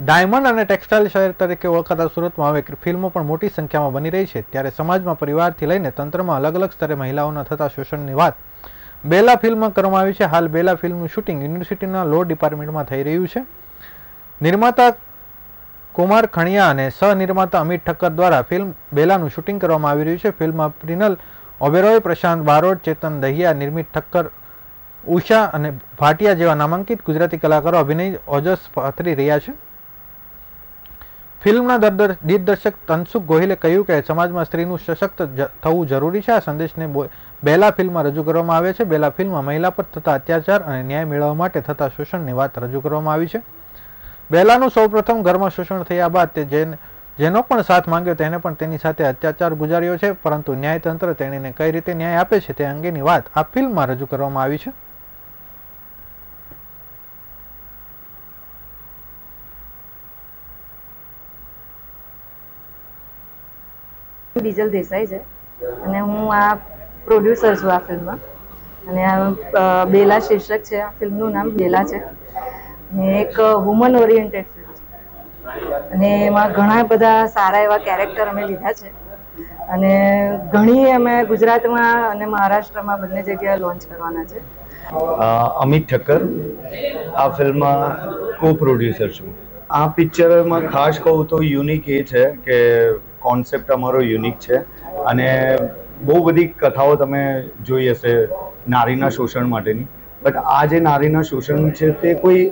Diamond અને textile શહેર તરીકે ઓળખાતા સુરતમાં હવે ફિલ્મો પણ મોટી સંખ્યામાં બની રહી છે. ત્યારે સમાજમાં, પરિવારથી લઈને તંત્રમાં અલગ અલગ સ્તરે મહિલાઓના થતા શોષણની વાત બેલા ફિલ્મમાં કરવામાં આવી છે. હાલ બેલા ફિલ્મનું શૂટિંગ યુનિવર્સિટીના લો ડિપાર્ટમેન્ટમાં થઈ રહ્યું છે. નિર્માતા કુમાર ખણિયા અને સહનિર્માતા અમિત ઠક્કર દ્વારા ફિલ્મ બેલાનું શૂટિંગ કરવામાં આવી રહ્યું છે. ફિલ્મમાં પ્રિનલ ઓબેરોય પ્રશાંત બારોટ, ચેતન દહિયા, નિર્મિત ઠક્કર, ઉષા અને ભાટિયા જેવા નામાંકિત ગુજરાતી કલાકારો અભિનય ઓજસ પાથરી રહ્યા છે. ફિલ્મના દિગ્દર્શક તનસુખ ગોહિલે કહ્યું કે સમાજમાં સ્ત્રીનું સશક્ત થવું જરૂરી છે. આ સંદેશને બેલા ફિલ્મમાં રજૂ કરવામાં આવે છે. બેલા ફિલ્મમાં મહિલા પર થતા અત્યાચાર અને ન્યાય મેળવવા માટે થતા શોષણની વાત રજૂ કરવામાં આવી છે. બેલાનું સૌપ્રથમ ઘરમાં શોષણ થયા બાદ તે જેન, જેનો પણ સાથ માંગ્યો તેને પણ તેની સાથે અત્યાચાર ગુજાર્યો છે. પરંતુ ન્યાયતંત્ર તેણીને કઈ રીતે ન્યાય આપે છે તે અંગેની વાત આ ફિલ્મમાં રજૂ કરવામાં આવી છે. ડીઝલ દેસાઈ છે. અને હું આ પ્રોડ્યુસર છું આ ફિલ્મમાં અને આ બેલા શીર્ષક છે. આ ફિલ્મનું નામ બેલા છે. અને એક વુમન ઓરિએન્ટેડ ફિલ્મ છે. અને એમાં ઘણા બધા સારા એવા કેરેક્ટર અમે લીધા છે. અને ઘણી અમે ગુજરાતમાં અને મહારાષ્ટ્રમાં બંને જગ્યાએ લોન્ચ કરવાના છે. અમિત ઠક્કર, આ ફિલ્મમાં કો પ્રોડ્યુસર છું. આ પિક્ચરમાં ખાસ કહું તો યુનિક એ છે કે કોન્સેપ્ટ અમારો યુનિક છે. અને બહુ બધી કથાઓ તમે જોઈ હશે નારીના શોષણ માટેની. બટ આ જે નારીના શોષણ છે તે કોઈ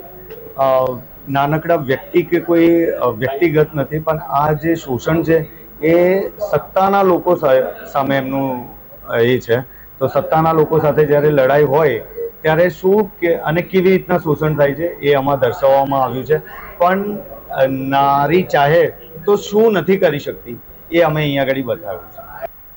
નાનકડા વ્યક્તિ કે કોઈ વ્યક્તિગત નથી, પણ આ જે શોષણ છે એ સત્તાના લોકો સામે એમનું એ છે. તો સત્તાના લોકો સાથે જ્યારે લડાઈ હોય, ત્યારે શું કે, અને કેવી રીતના શોષણ થાય છે એ આમાં દર્શાવવામાં આવ્યું છે. પણ નારી ચાહે તો શું નથી કરી શકતી? એ અમે અહીંયા આગળ બતાવ્યું છે.